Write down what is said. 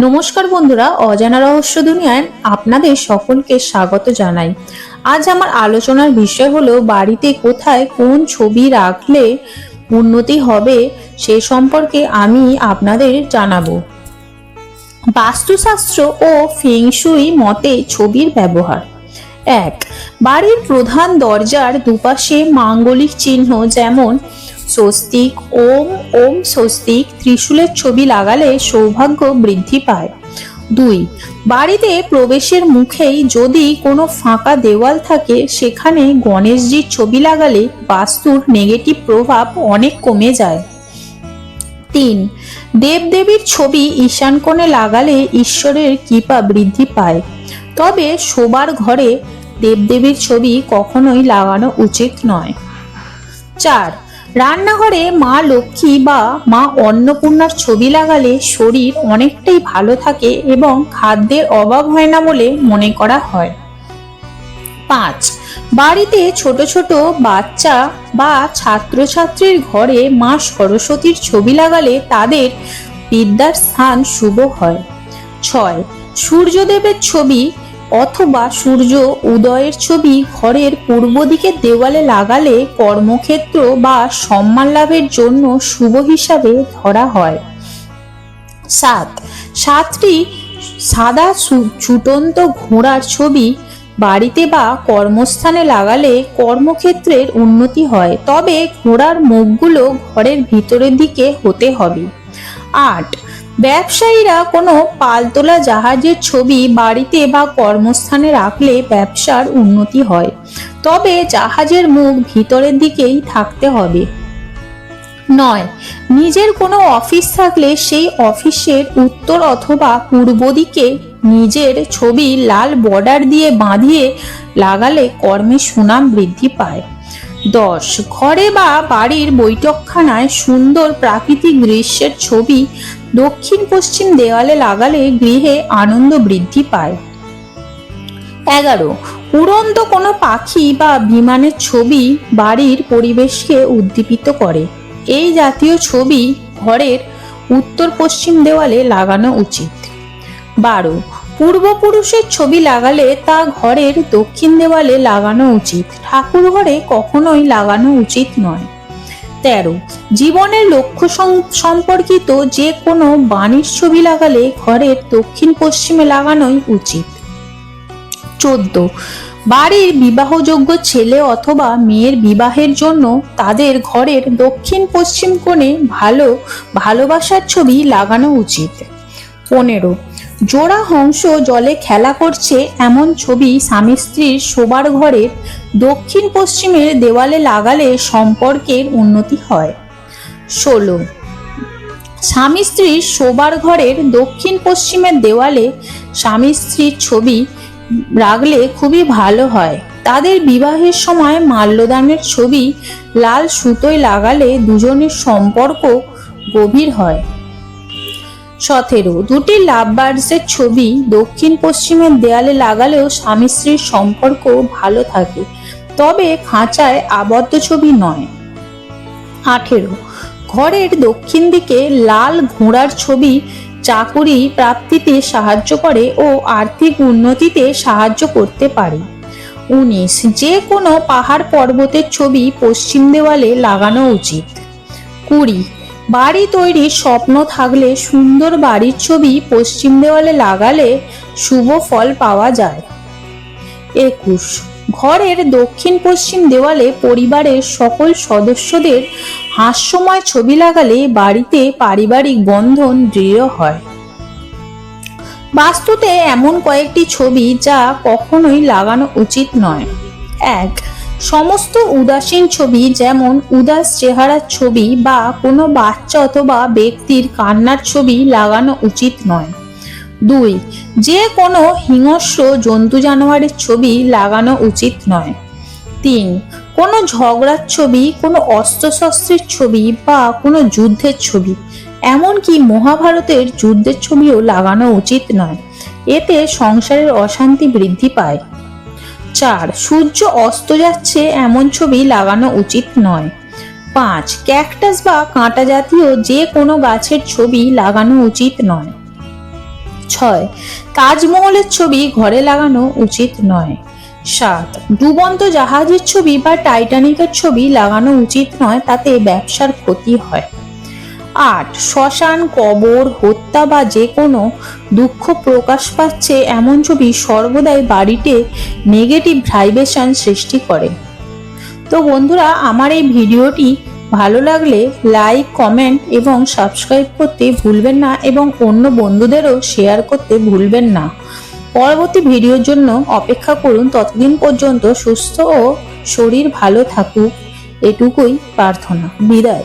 নমস্কার বন্ধুরা, অজানা রহস্য দুনিয়ায় আপনাদের সকলকে স্বাগত জানাই। আজ আমার আলোচনার বিষয় হলো, বাড়িতে কোথায় কোন ছবি রাখলে উন্নতি হবে সে সম্পর্কে আমি আপনাদের জানাব। বাস্তুশাস্ত্র ও ফেংশুই মতে ছবির ব্যবহার। এক, বাড়ির প্রধান দরজার দুপাশে মাঙ্গলিক চিহ্ন যেমন স্বস্তিক, ওম ওম স্বস্তিক, ত্রিশূলের ছবি লাগালে সৌভাগ্য বৃদ্ধি পায়। দুই, বাড়িতে প্রবেশের মুখেই যদি কোনো ফাঁকা দেওয়াল থাকে, সেখানে গণেশজির ছবি লাগালে বাস্তুর নেগেটিভ প্রভাব অনেক কমে যায়। তিন, দেবদেবীর ছবি ঈশান কোণে লাগালে ঈশ্বরের কৃপা বৃদ্ধি পায়। তবে শোবার ঘরে দেবদেবীর ছবি কখনোই লাগানো উচিত নয়। চার রান্নাঘরে মা লক্ষ্মী বা মা অন্নপূর্ণার ছবি লাগালে শরীর অনেকটাই ভালো থাকে এবং খাদ্যের অভাব হয় না বলে মনে করা হয়। পাঁচ, বাড়িতে ছোট ছোট বাচ্চা বা ছাত্রছাত্রীর ঘরে মা সরস্বতীর ছবি লাগালে তাদের বিদ্যার স্থান শুভ হয়। ছয়, সূর্যদেবের ছবি অথবা সূর্য উদয়ের ছবি ঘরের পূর্ব দিকের দেওয়ালে লাগালে কর্মক্ষেত্র বা সম্মান লাভের জন্য শুভ হিসাবে ধরা হয়। সাত। সাতটি সাদা ছুটন্ত ঘোড়ার ছবি বাড়িতে বা কর্মস্থানে লাগালে কর্মক্ষেত্রের উন্নতি হয়, তবে ঘোড়ার মুখগুলো ঘরের ভিতরের দিকে হতে হবে। আট। ব্যবসায়ীরা কোনো পালতোলা জাহাজের ছবি বাড়িতে বা কর্মস্থানে রাখলে ব্যবসার উন্নতি হয়। তবে জাহাজের মুখ ভিতরের দিকেই থাকতে হবে। নয়, নিজের কোনো অফিস থাকলে সেই অফিসের উত্তর অথবা পূর্ব দিকে নিজের ছবি লাল বর্ডার দিয়ে বাঁধিয়ে লাগালে কর্মে সুনাম বৃদ্ধি পায়। দশ, ঘরে বা বাড়ির বৈঠকখানায় সুন্দর প্রাকৃতিক দৃশ্যের ছবি দক্ষিণ পশ্চিম দেওয়ালে লাগালে গৃহে আনন্দ বৃদ্ধি পায়। এগারো, উড়ন্ত কোনো পাখি বা বিমানের ছবি বাড়ির পরিবেশকে উদ্দীপিত করে। এই জাতীয় ছবি ঘরের উত্তর পশ্চিম দেওয়ালে লাগানো উচিত। বারো, পূর্বপুরুষের ছবি লাগালে তা ঘরের দক্ষিণ দেওয়ালে লাগানো উচিত। ঠাকুর ঘরে কখনোই লাগানো উচিত নয়। তেরো। জীবনের লক্ষ্য সম্পর্কিত যে কোনো বাণীর ছবি লাগালে ঘরের দক্ষিণ পশ্চিমে লাগানোই উচিত। চোদ্দ। বাড়ির বিবাহযোগ্য ছেলে অথবা মেয়ের বিবাহের জন্য তাদের ঘরের দক্ষিণ পশ্চিম কোণে ভালো ভালোবাসার ছবি লাগানো উচিত। পনেরো। জোড়া হংস জলে খেলা করছে এমন ছবি স্বামী স্ত্রীর শোবার ঘরের দক্ষিণ পশ্চিমের দেওয়ালে লাগালে সম্পর্কের উন্নতি হয়। ষোলো। স্বামী স্ত্রীর শোবার ঘরের দক্ষিণ পশ্চিমের দেওয়ালে স্বামী স্ত্রীর ছবি রাখলে খুবই ভালো হয়। তাদের বিবাহের সময় মাল্যদানের ছবি লাল সুতোয় লাগালে দুজনের সম্পর্ক গভীর হয়। সতেরো। দুটি লাভ বার্ডসের ছবি দক্ষিণ পশ্চিমের দেয়ালে লাগালেও স্বামী স্ত্রীর সম্পর্ক ভালো থাকে। তবে খাঁচায় আবদ্ধ ছবি নয়। আঠেরো। ঘরের দক্ষিণ দিকে লাল ঘোড়ার ছবি চাকুরি প্রাপ্তিতে সাহায্য করে ও আর্থিক উন্নতিতে সাহায্য করতে পারে। উনিশ। যে কোনো পাহাড় পর্বতের ছবি পশ্চিম দেওয়ালে লাগানো উচিত। কুড়ি। বাড়ি তৈরির স্বপ্ন থাকলে সুন্দর বাড়ির ছবি পশ্চিম দেওয়ালে লাগালে শুভ ফল পাওয়া যায়। একুশ। ঘরের দক্ষিণ পশ্চিম দেওয়ালে পরিবারের সকল সদস্যদের হাস্যময় ছবি লাগালে বাড়িতে পারিবারিক বন্ধন দৃঢ় হয়। বাস্তুতে এমন কয়েকটি ছবি যা কখনোই লাগানো উচিত নয়। এক, সমস্ত উদাসীন ছবি যেমন উদাস চেহারার ছবি বা কোনো বাচ্চা অথবা ব্যক্তির কান্নার ছবি লাগানো উচিত নয়। দুই, যে কোনো হিংস্র জন্তু জানোয়ারের ছবি লাগানো উচিত নয়। তিন, কোনো ঝগড়ার ছবি, কোনো অস্ত্রশস্ত্রের ছবি বা কোনো যুদ্ধের ছবি, এমনকি মহাভারতের যুদ্ধের ছবিও লাগানো উচিত নয়। এতে সংসারের অশান্তি বৃদ্ধি পায়। চার, সূর্য অস্ত যাচ্ছে এমন ছবি লাগানো উচিত নয়। পাঁচ, ক্যাকটাস বা কাঁটা জাতীয় যে কোনো গাছের ছবি লাগানো উচিত নয়। ছয়। তাজমহলের ছবি ঘরে লাগানো উচিত নয়। সাত। ডুবন্ত জাহাজের ছবি বা টাইটানিকের ছবি লাগানো উচিত নয়, তাতে ব্যবসার ক্ষতি হয়। আট। শ্মশান, কবর, হত্যা বা যে কোনো দুঃখ প্রকাশ পাচ্ছে এমন ছবি সর্বদাই বাড়িতে নেগেটিভ ভাইব্রেশন সৃষ্টি করে। তো বন্ধুরা, আমার এই ভিডিওটি ভালো লাগলে লাইক কমেন্ট এবং সাবস্ক্রাইব করতে ভুলবেন না এবং অন্য বন্ধুদেরও শেয়ার করতে ভুলবেন না। পরবর্তী ভিডিওর জন্য অপেক্ষা করুন ততদিন পর্যন্ত সুস্থ ও শরীর ভালো থাকুক। এটুকুই প্রার্থনা। বিদায়।